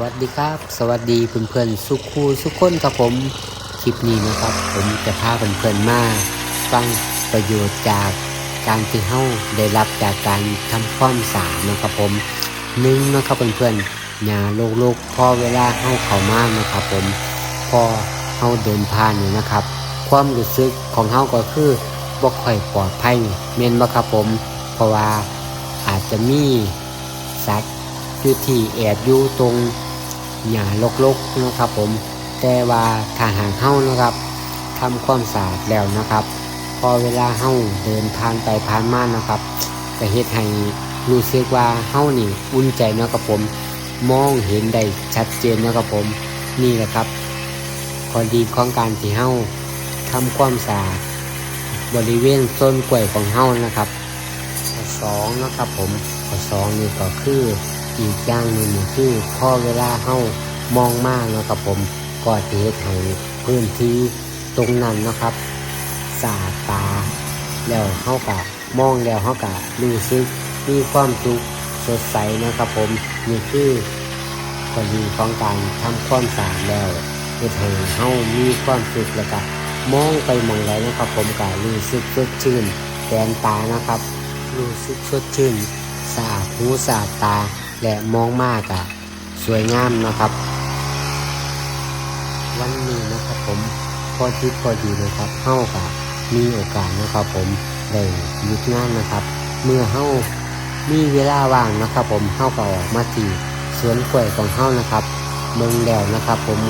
วัสดีครับ สวัสดีเพื่อนๆสุขคูสุขคนครับผมคลิปนี้นะครับ ผมจะพาเพื่อนๆมาฟังประโยชน์จากการที่เฮาได้รับจากการทำความสะอาดนะครับผมหนึ่งนะครับเพื่อนๆอย่าโลกๆพอเวลาเฮาเข้ามานะครับผมพอเฮาเดินผ่านนี่นะครับ ความรู้สึกของเฮาก็คือบ่ค่อยปลอดภัยเมนบ่ครับผม เพราะว่าอาจจะมีสัตว์อยู่ที่แอบอยู่ตรง หญ้าลกๆนะครับผม แต่ว่าถ้าหากเฮ้านะครับทำความสะอาดแล้วนะครับ พอเวลาเฮ้าเดินผ่านไปผ่านมานะครับก็เฮ็ดให้รู้สึกว่าเฮ้านี่อุ่นใจเนะครับผมมองเห็นได้ชัดเจนเนะครับผมนี่แหละครับข้อดีของการที่เฮ้าทำความสะอาดบริเวณต้นกล้วยของเฮ้านะครับข้อสองนะครับผมข้อสองนี่ก็คือ อีกอย่างหนึ่งนี่คือพอเวลาเฮามองมากนะครับผมก็จะเฮ็ดให้พื้นที่ตรงนั้นนะครับสาดตา แล้วเฮากะมองแล้วเฮากะรู้สึกมีความสุขสดใสนะครับผมนี่คือข้อดีของการทำความสะอาดแล้วเฮ็ดให้เฮามีความสุขแล้วก็มองไปมองไหนนะครับ ผมก็รู้สึกสดชื่นแกนตานะครับรู้สึกสดชื่นสะอาดหูสะอาดตา และมองมากอะสวยงามนะครับ วันนี้นะครับผมพอคิดพอดีเลยครับเฮ้ากับมีโอกาสนะครับผมได้หยุดงานนะครับ เมื่อเฮ้ามีเวลาว่างนะครับ ผมเฮ้าก็ออกมาที่สวนกล้วยของเฮ้านะครับเมืองแล้วนะครับ ผม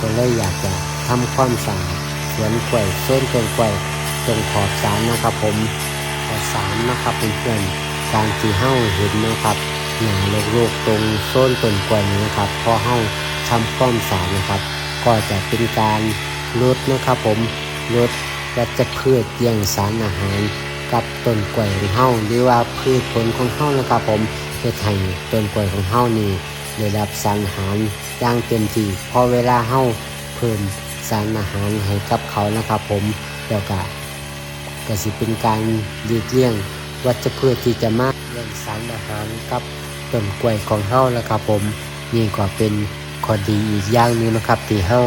ก็เลยอยากจะทำความสะอาดสวนกล้วยส้นต้นกล้วยตรงขอบสารนะครับ ผมขอบสารนะครับเพื่อนๆ การที่เฮ้าเห็นนะครับหนาโลกๆตรงโซนต้นกล้วยนี้นะครับพอเฮ้าทำความสะอาดนะครับ ก็จะเป็นการลดนะครับผมลดวัชพืชเยี่ยงสารอาหารกับต้นกล้วยของเฮ้าหรือว่าพืชผลของเฮ้านะครับ ผมเพื่อให้ต้นกล้วยของเฮ้านี่ได้รับสารอาหารอย่างเต็มที่พอเวลาเฮ้าเพิ่มสารอาหารให้กับเขานะครับ ผมแล้วก็ก็สิเป็นการหลีกเลี่ยง วัชพืชที่จะมาเรื่องสารอาหารกับต้นกล้วยของเฮาแล้วครับผมนี่ก็เป็นข้อดีอีกอย่างหนึงนะครับ ที่เฮา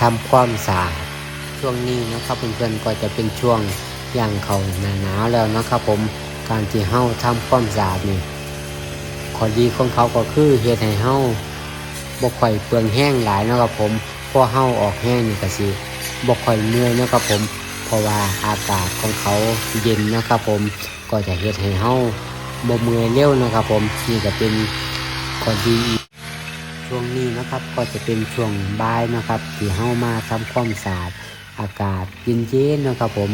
ทำความสะอาดช่วงนี้นะครับเพื่อนๆก็จะเป็นช่วงย่างเขาหนาหนาวแล้วนะครับ ผมการที่เฮาทำความสะอาดนี่ข้อดีของเขาก็คือเฮ็ดให้เฮาบ่ค่อยเปลืองแห้งหลายนะครับผมพอเฮาออกแห้งนี่ก็สิบ่ค่อยเมื่อยนะครับผม เพราะว่าอากาศของเขาเย็นนะครับผม ก็จะเฮ็ดให้เฮาบ่เมื่อยเร็วนะครับ ผมนี่ก็เป็นข้อดีช่วงนี้นะครับก็จะเป็นช่วงบ่ายนะครับที่เฮามาทำความสะอาดอากาศเย็นๆนะครับ ผม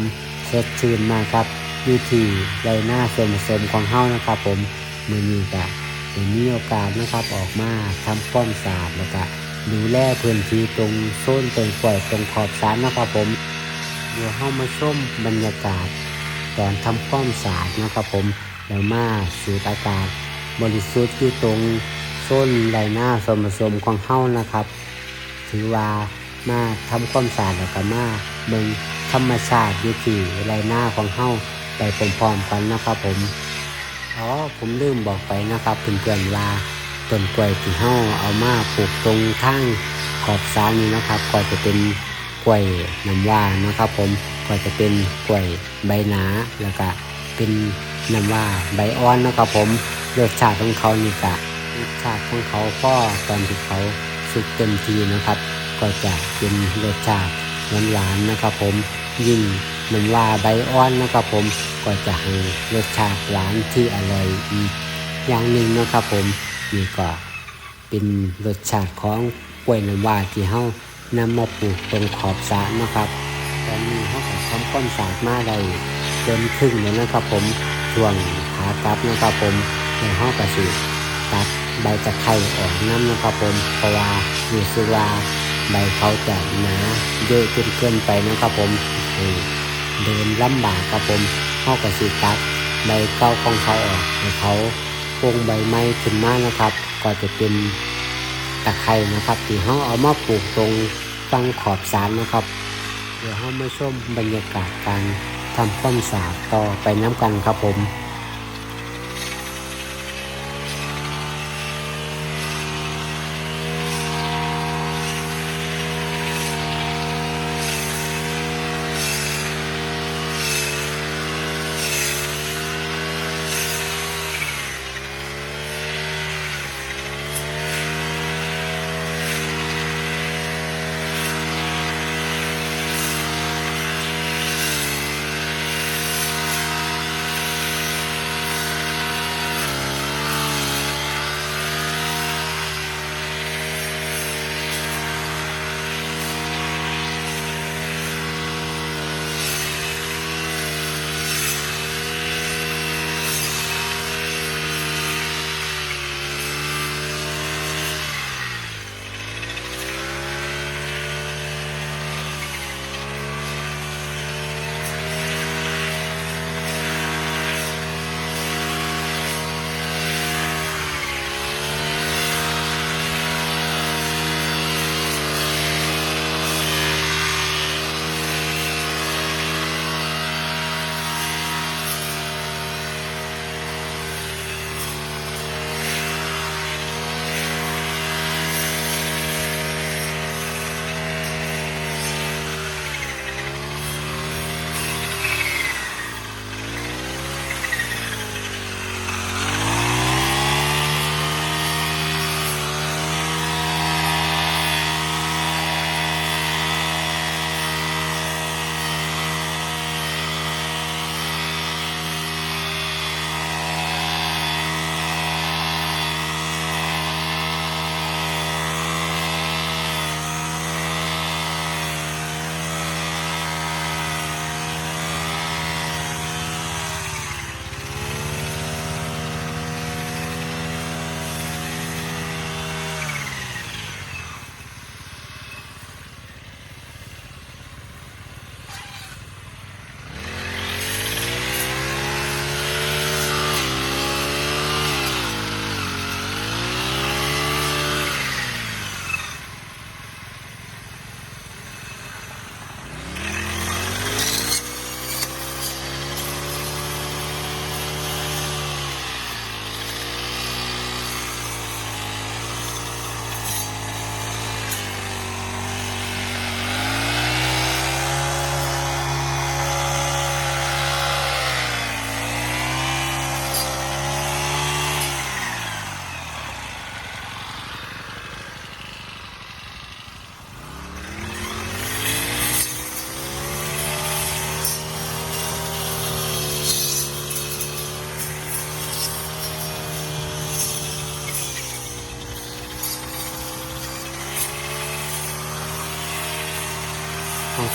สดชื่นมากครับอยู่ที่ไรหน้าส่วนผสมของเฮานะครับ ผมมือนี้ก็ได้มีโอกาสนะครับออกมาทำความสะอาดแล้วก็ดูแลพื้นที่ตรงโซนตรงปล่อยตรงขอบสารนะครับผม เดี๋ยวเข้ามาชมบรรยากาศ ตอนทำความสะอาดนะครับผมแล้วมาสูดอากาศบริสุทธิ์อยู่ตรงโซนไรหน้าส่วนผสมของเฮ้านะครับ ถือว่ามาทำความสะอาดแล้วก็มาเบิ่งธรรมชาติอยู่ที่ไรหน้าของเฮ้าไปพร้อมๆกันนะครับผมอ๋อผมลืมบอกไปนะครับเพื่อนๆว่าต้นกล้วยที่เฮ้าเอามาปลูกตรงข้างขอบสารนี้นะครับ ก็จะเป็นกล้วยน้ำว้านะครับผม ก็จะเป็นกล้วยใบหนาแล้วก็เป็นน้ำว้าใบอ่อนนะครับผมรสชาติของเขานี่กะรสชาติของเขาก็ตอนที่เขาสุกเต็มทีนะครับ ก็จะเป็นรสชาติหวานๆนะครับ ผมยิ่งน้ำว้าใบอ่อนนะครับผมก็จะให้รสชาติหวานที่อร่อยอีกอย่างหนึ่งนะครับผมนี่ก็เป็นรสชาติของกล้วยน้ำว้าที่เฮานำมาปลูกตรงขอบสระนะครับ ตอนนี้เขาก็ทำความสาดมาได้เกินครึ่งแล้วนะครับผมช่วงขากลับนะครับผมในห้องกระสีตัดใบตะไคร้ออกน้ำนะครับผมเพราะว่ารู้สึกว่าใบเขาจะหนาเยอะจนเกินไปนะครับผมเดินลำบากครับผมห้องกระสีตัดใบเก่าของเขาออกให้เขาโปงใบไม้ขึ้นมานะครับ ก็จะเป็นตะไคร่นะครับที่เขาเอามาปลูกตรงฟังขอบสารนะครับ เดี๋ยวเรามาชมบรรยากาศการทำความสะอาดต่อไปน้ำกันครับผม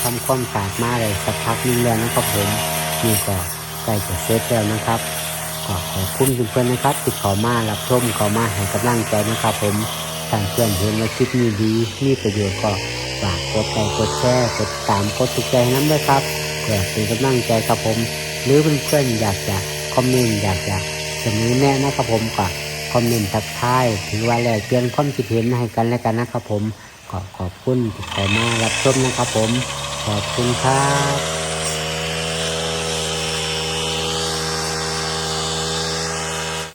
ทำความสะอาดมาเลยสักพักนึงแล้วนะครับผมนี่ก็ใกล้จะเสร็จแล้วนะครับก็ขอบคุณเพื่อนๆนะครับที่เขามารับชมขามาให้กำลังใจนะครับ ผมถ้านเพื่อนเห็นว่าคลิปนี้ดีมีประโยชน์ก็ฝากกดไลค์กดแชร์กดตามกดถูกใจนั้นด้วยครับเพื่อเป็นกำลังใจครับผม หรือเพื่อนๆอยากจะคอมเมนต์อยากจะเสนอแนะนะครับผมก็คอมเมนต์ทักทายถือว่าแลกเปลี่ยนความคิดเห็นให้กันและกันนะครับผมก็ขอบคุณที่เข้ามารับชมนะครับผม ขอบคุณครับ